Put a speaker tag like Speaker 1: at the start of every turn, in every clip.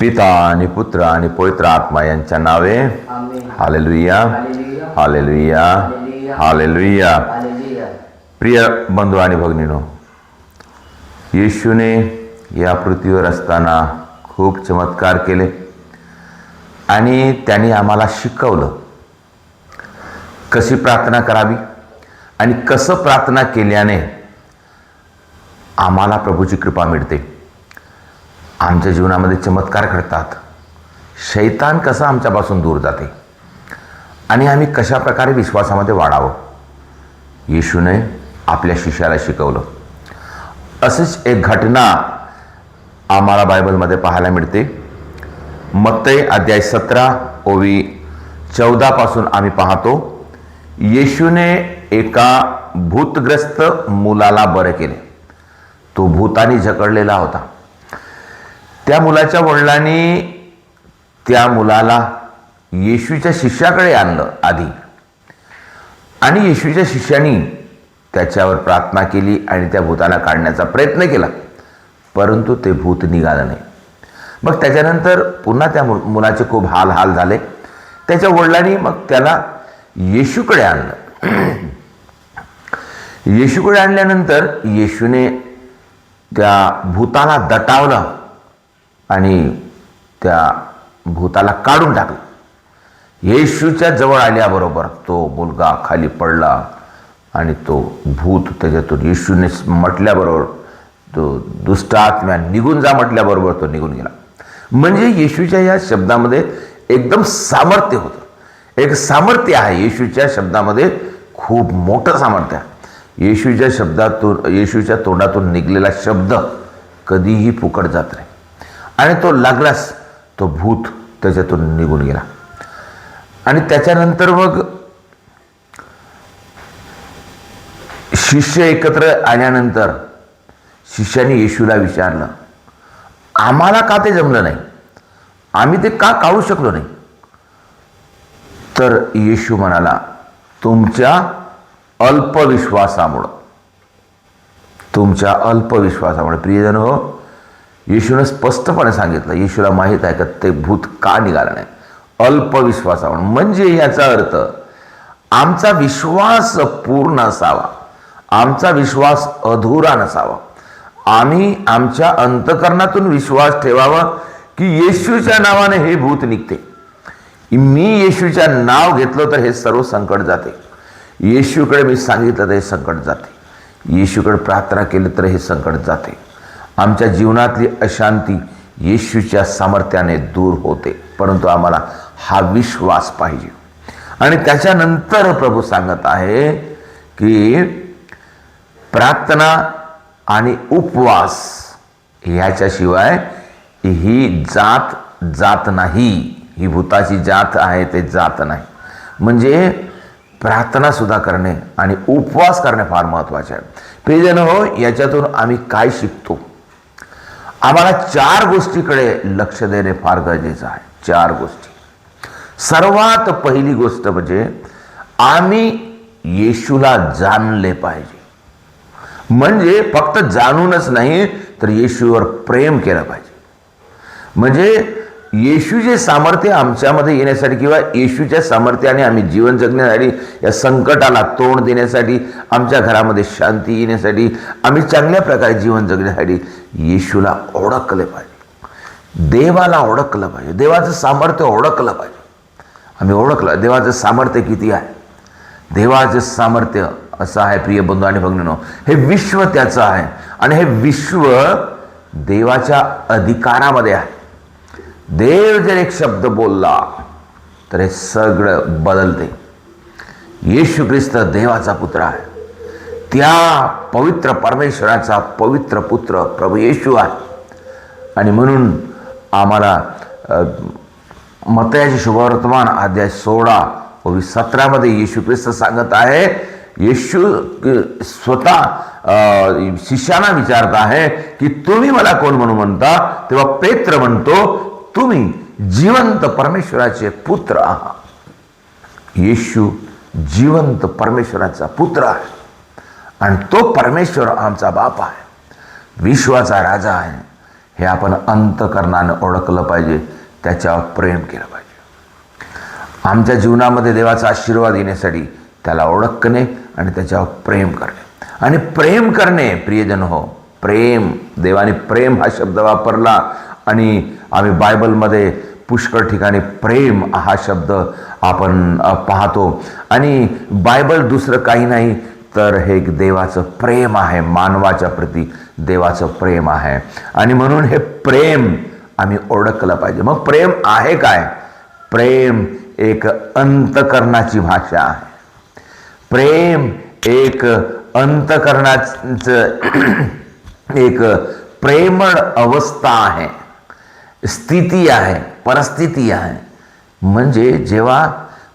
Speaker 1: पिता आणि पुत्र आणि पवित्र आत्मा यांच्या नावे. हालेलुया.
Speaker 2: हालेलुया.
Speaker 1: हालेलुया. प्रिय बंधू आणि भगिनीनो येशूने या पृथ्वीवर असताना खूप चमत्कार केले आणि त्यांनी आम्हाला शिकवलं कशी प्रार्थना करावी आणि कसं प्रार्थना केल्याने आम्हाला प्रभूची कृपा मिळते. आमच्या जीवनामध्ये चमत्कार घडतात. शैतान कसं आमच्यापासून दूर जाते? आणि आम्ही कशा प्रकारे विश्वासामध्ये वाढावं? येशूने आपल्या शिष्याला शिकवलं. अशीच एक घटना आम्हाला बायबलमध्ये पाहायला मिळते. मत्तय अध्याय सतरा ओवी चौदापासून आम्ही पाहतो येशूने एका भूतग्रस्त मुलाला बरं केले. तो भूताने झकडलेला होता. त्या मुलाच्या वडिलांनी त्या मुलाला येशूच्या शिष्याकडे आणलं आधी. आणि येशूच्या शिष्यानी त्याच्यावर प्रार्थना केली आणि त्या भूताला काढण्याचा प्रयत्न केला. परंतु ते भूत निघालं नाही. मग त्याच्यानंतर पुन्हा त्या मु मुलाचे खूप हाल हाल झाले. त्याच्या वडिलांनी मग त्याला येशूकडे आणलं. येशूकडे आणल्यानंतर येशूने त्या भूताला दटावलं. आणि त्या भूताला काढून टाकलं. येशूच्या जवळ आल्याबरोबर तो मुलगा खाली पडला आणि तो भूत त्याच्यातून येशूने म्हटल्याबरोबर तो दुष्ट आत्म्या निघून जा म्हटल्याबरोबर तो निघून गेला. म्हणजे येशूच्या या शब्दामध्ये एकदम सामर्थ्य होतं. एक सामर्थ्य आहे येशूच्या शब्दामध्ये खूप मोठं सामर्थ्य आहे. येशूच्या शब्दातून येशूच्या तोंडातून निघलेला शब्द कधीही फुकट जात नाही. आणि तो लागलाच तो भूत त्याच्यातून निघून गेला. आणि त्याच्यानंतर मग शिष्य एकत्र आल्यानंतर शिष्याने येशूला विचारलं आम्हाला का ते जमलं नाही? आम्ही ते का काढू शकलो नाही? तर येशू म्हणाला तुमच्या अल्पविश्वासामुळं. तुमच्या अल्पविश्वासामुळे. प्रियजन हो येशूनं स्पष्टपणे सांगितलं येशूला माहीत आहे का ते भूत का निघालं नाही? अल्पविश्वासामुळे म्हणजे याचा अर्थ आमचा विश्वास पूर्ण असावा आमचा विश्वास अधुरा नसावा. आम्ही आमच्या अंतकरणातून विश्वास ठेवावा की येशूच्या नावाने हे भूत निघते. मी येशूच्या नाव घेतलं तर हे सर्व संकट जाते. येशूकडे मी सांगितलं तर हे संकट जाते. येशूकडे प्रार्थना केली तर हे संकट जाते. आमच्या जीवनातली अशांती येशूच्या सामर्थ्याने दूर होते. परंतु आम्हाला हा विश्वास पाहिजे. आणि त्याच्यानंतर प्रभू सांगत आहे की प्रार्थना आणि उपवास ह्याच्याशिवाय ही जात जात नाही. ही भूताची जात आहे ते जात नाही. म्हणजे प्रार्थना सुद्धा करणे आणि उपवास करणे फार महत्त्वाचे आहे. प्रियजन हो याच्यातून आम्ही काय शिकतो? आम्हाला चार गोष्टीकडे लक्ष देणे फार गरजेचं आहे. चार गोष्टी. सर्वात पहिली गोष्ट म्हणजे आम्ही येशूला जाणले पाहिजे. म्हणजे फक्त जाणूनच नाही तर येशूवर प्रेम केलं पाहिजे. म्हणजे येशूचे सामर्थ्य आमच्यामध्ये येण्यासाठी किंवा येशूच्या सामर्थ्याने आम्ही जीवन जगण्यासाठी या संकटाला तोंड देण्यासाठी आमच्या घरामध्ये शांती येण्यासाठी आम्ही चांगल्या प्रकारे जीवन जगण्यासाठी येशूला ओळखले पाहिजे. देवाला ओळखलं पाहिजे. देवाचं सामर्थ्य ओळखलं पाहिजे. आम्ही ओळखलं. देवाचं सामर्थ्य किती आहे? देवाचं सामर्थ्य असं आहे प्रिय बंधू आणि भगिनीनो. हे विश्व त्याचं आहे. आणि हे विश्व देवाच्या अधिकारामध्ये आहे. देव जर एक शब्द बोलला तर हे सगळं बदलते. येशू ख्रिस्त देवाचा पुत्र आहे. त्या पवित्र परमेश्वराचा पवित्र पुत्र प्रभू येशू आहे. आणि म्हणून आम्हाला मतयाचे शुभवर्तमान अध्याय सोळा व सतरामध्ये येशू ख्रिस्त सांगत आहे येशू स्वतः शिष्याना शिष्यांना विचारत आहे की तुम्ही मला कोण म्हणून म्हणता? तेव्हा पेत्र म्हणतो तुम्ही जिवंत परमेश्वराचे पुत्र आहात. येशू जिवंत परमेश्वराचा पुत्र आहे. आणि तो परमेश्वर आमचा बाप आहे. विश्वाचा राजा आहे. हे आपण अंतकरणानं ओळखलं पाहिजे. त्याच्यावर प्रेम केलं पाहिजे. आमच्या जीवनामध्ये देवाचा आशीर्वाद येण्यासाठी त्याला ओळखणे आणि त्याच्यावर प्रेम करणे. आणि प्रेम करणे प्रियजन हो प्रेम. देवाने प्रेम हा शब्द वापरला. आणि आम्ही बायबलमध्ये पुष्कळ ठिकाणी प्रेम हा शब्द आपण पाहतो. आणि बायबल दुसरं काही नाही तर हे एक देवाचं प्रेम आहे मानवाच्या प्रती देवाचं प्रेम आहे. आणि म्हणून हे प्रेम आम्ही ओळखलं पाहिजे. मग प्रेम आहे काय? प्रेम एक अंतकरणाची भाषा आहे. प्रेम एक अंतकरणाचं एक प्रेमळ अवस्था आहे. स्थिती आहे परिस्थिती आहे. म्हणजे जेव्हा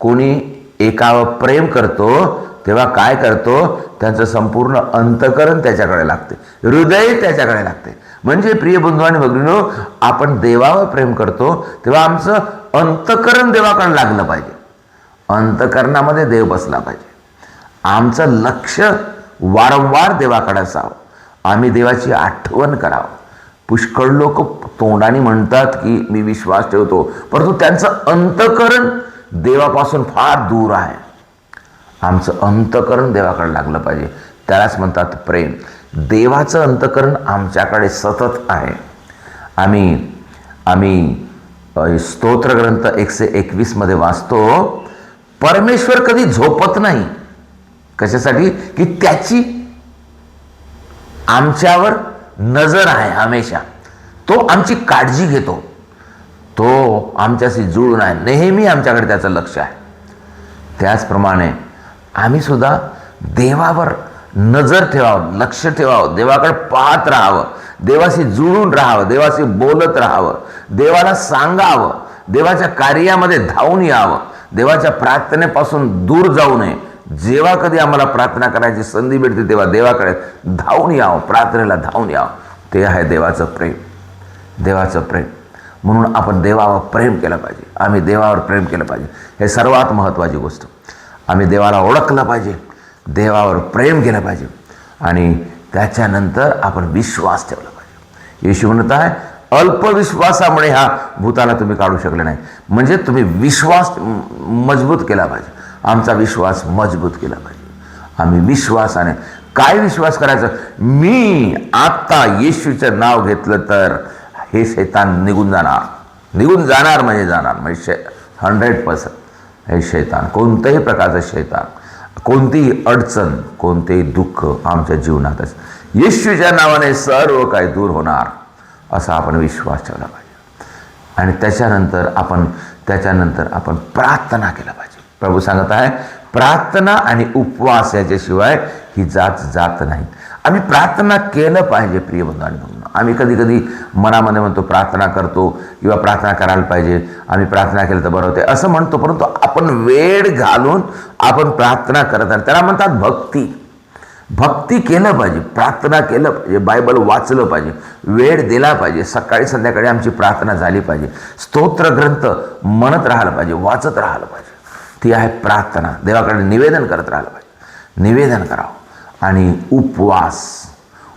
Speaker 1: कोणी एकावर प्रेम करतो तेव्हा काय करतो? त्यांचं संपूर्ण अंतकरण त्याच्याकडे लागते. हृदय त्याच्याकडे लागते. म्हणजे प्रिय बंधू आणि भगिनीनो आपण देवावर प्रेम करतो तेव्हा आमचं अंतकरण देवाकडे लागलं पाहिजे. अंतकरणामध्ये देव बसला पाहिजे. आमचं लक्ष वारंवार देवाकडे असावं. आम्ही देवाची आठवण करावं. पुष्कळ लोक तोंडाने म्हणतात की मी विश्वास ठेवतो. परंतु त्यांचं अंतकरण देवापासून फार दूर आहे. आमचं अंतकरण देवाकडे लागलं पाहिजे. त्यालाच म्हणतात प्रेम. देवाचं अंतकरण आमच्याकडे सतत आहे. आम्ही आम्ही स्तोत्रग्रंथ एकशे एकवीसमध्ये वाचतो परमेश्वर कधी झोपत नाही. कशासाठी? की त्याची आमच्यावर नजर आहे हमेशा. तो आमची काळजी घेतो. तो आमच्याशी जुळून आहे. नेहमी आमच्याकडे त्याचं लक्ष आहे. त्याचप्रमाणे आम्ही सुद्धा देवावर नजर ठेवावं लक्ष ठेवावं देवाकडे पाहत राहावं देवाशी जुळून राहावं देवाशी बोलत राहावं देवाला सांगावं देवाच्या कार्यामध्ये धावून यावं देवाच्या प्रार्थनेपासून दूर जाऊ नये. जेव्हा कधी आम्हाला प्रार्थना करायची संधी भेटते तेव्हा देवाकडे धावून यावं प्रार्थनेला धावून यावं. ते आहे देवाचं प्रेम. देवाचं प्रेम. म्हणून आपण देवावर प्रेम केलं पाहिजे. आम्ही देवावर प्रेम केलं पाहिजे. हे सर्वात महत्त्वाची गोष्ट. आम्ही देवाला ओळखलं पाहिजे. देवावर प्रेम केलं पाहिजे. आणि त्याच्यानंतर आपण विश्वास ठेवला पाहिजे. येशू म्हणत आहे अल्पविश्वासामुळे ह्या भूताला तुम्ही काढू शकले नाही. म्हणजे तुम्ही विश्वास मजबूत केला पाहिजे. आमचा विश्वास मजबूत केला पाहिजे. आम्ही विश्वासाने काय विश्वास करायचा? मी आत्ता येशूचं नाव घेतलं तर हे शैतान निघून जाणार. निघून जाणार म्हणजे जाणार. म्हणजे शे हंड्रेड पर्सेंट हे शैतान कोणत्याही प्रकारचं शैतान कोणतीही अडचण कोणतेही दुःख आमच्या जीवनात येशूच्या नावाने सर्व काही दूर होणार असा आपण विश्वास ठेवला पाहिजे. आणि त्याच्यानंतर आपण त्याच्यानंतर आपण प्रार्थना केला पाहिजे. प्रभू सांगत आहे प्रार्थना आणि उपवास याच्याशिवाय ही जात जात नाही. आम्ही प्रार्थना केलं पाहिजे प्रिय बंधू आम्ही कधी कधी मनामध्ये म्हणतो प्रार्थना करतो किंवा प्रार्थना करायला पाहिजे. आम्ही प्रार्थना केलं तर बरं होते. असं म्हणतो परंतु आपण वेळ घालून आपण प्रार्थना करत आहे त्याला म्हणतात भक्ती. भक्ती केलं पाहिजे प्रार्थना केलं पाहिजे बायबल वाचलं पाहिजे वेळ दिला पाहिजे सकाळी संध्याकाळी आमची प्रार्थना झाली पाहिजे. स्तोत्र ग्रंथ म्हणत राहिलं पाहिजे वाचत राहिलं पाहिजे. ती आहे प्रार्थना. देवाकडे निवेदन करत राहिलं पाहिजे. निवेदन करावं. आणि उपवास.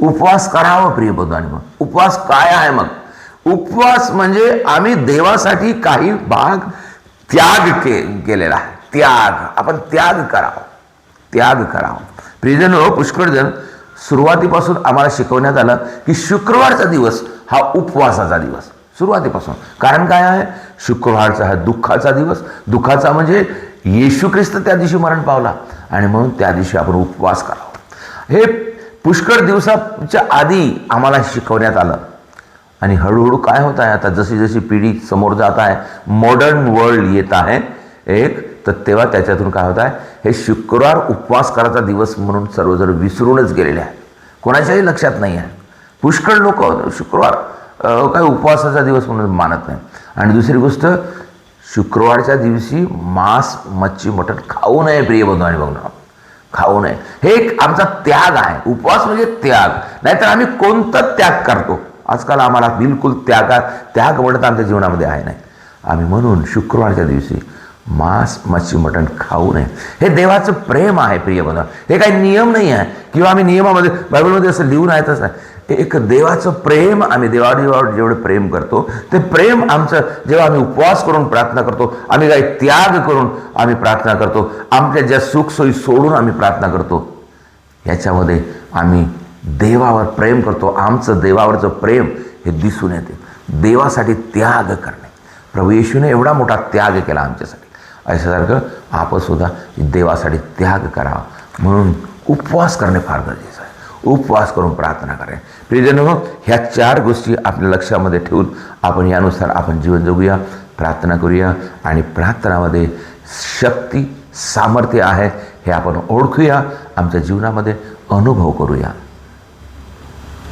Speaker 1: उपवास करावं प्रिय बंधू मग उपवास काय आहे मग? उपवास म्हणजे आम्ही देवासाठी काही भाग त्याग के केलेला आहे. त्याग. आपण त्याग करावं. त्याग करावं. प्रियजन हो पुष्कळजण सुरुवातीपासून आम्हाला शिकवण्यात आलं की शुक्रवारचा दिवस हा उपवासाचा दिवस. सुरुवातीपासून. कारण काय आहे? शुक्रवारचा हा दुःखाचा दिवस. दुःखाचा म्हणजे येशू ख्रिस्त त्या दिवशी मरण पावला. आणि म्हणून त्या दिवशी आपण उपवास करावा. हे पुष्कळ दिवसाच्या आधी आम्हाला शिकवण्यात आलं. आणि हळूहळू काय होत आहे? आता जशी जशी पिढी समोर जात आहे मॉडर्न वर्ल्ड येत आहे एक तर तेव्हा त्याच्यातून काय होत आहे? हे शुक्रवार उपवास करायचा दिवस म्हणून सर्वजण विसरूनच गेलेले आहे कोणाच्याही लक्षात नाही आहे. पुष्कळ लोक शुक्रवार काय उपवासाचा दिवस म्हणून मानत नाही. आणि दुसरी गोष्ट शुक्रवारच्या दिवशी मांस मच्छी मटण खाऊ नये प्रिय बंधू आणि बघणार खाऊ नये. हे एक आमचा त्याग आहे. उपवास म्हणजे त्याग. नाहीतर आम्ही कोणतं त्याग करतो? आजकाल आम्हाला बिलकुल त्यागा त्याग म्हणत आमच्या जीवनामध्ये आहे नाही. आम्ही म्हणून शुक्रवारच्या दिवशी मांस मच्छी मटण खाऊ नये. हे देवाचं प्रेम आहे प्रिय बंधू. हे काही नियम नाही आहे. किंवा आम्ही नियमामध्ये बायबलमध्ये असं लिहून आहे तसं. हे एक देवाचं प्रेम आम्ही देवावर जेवढं प्रेम करतो ते प्रेम आमचं जेव्हा आम्ही उपवास करून प्रार्थना करतो आम्ही काही त्याग करून आम्ही प्रार्थना करतो आमच्या ज्या सुखसोयी सोडून आम्ही प्रार्थना करतो याच्यामध्ये आम्ही देवावर प्रेम करतो. आमचं देवावरचं प्रेम हे दिसून येते. देवासाठी त्याग करणे. प्रभू येशूने एवढा मोठा त्याग केला आमच्यासाठी. अशासारखं आपणसुद्धा देवासाठी त्याग करावा. म्हणून उपवास करणे फार गरजेचं उपवास करून प्रार्थना करणे प्रियजन ह्या चार गोष्टी आपल्या लक्षामध्ये ठेवून आपण यानुसार आपण जीवन जगूया प्रार्थना करूया आणि प्रार्थनामध्ये शक्ती सामर्थ्य आहे हे आपण ओळखूया आमच्या जीवनामध्ये अनुभव करूया.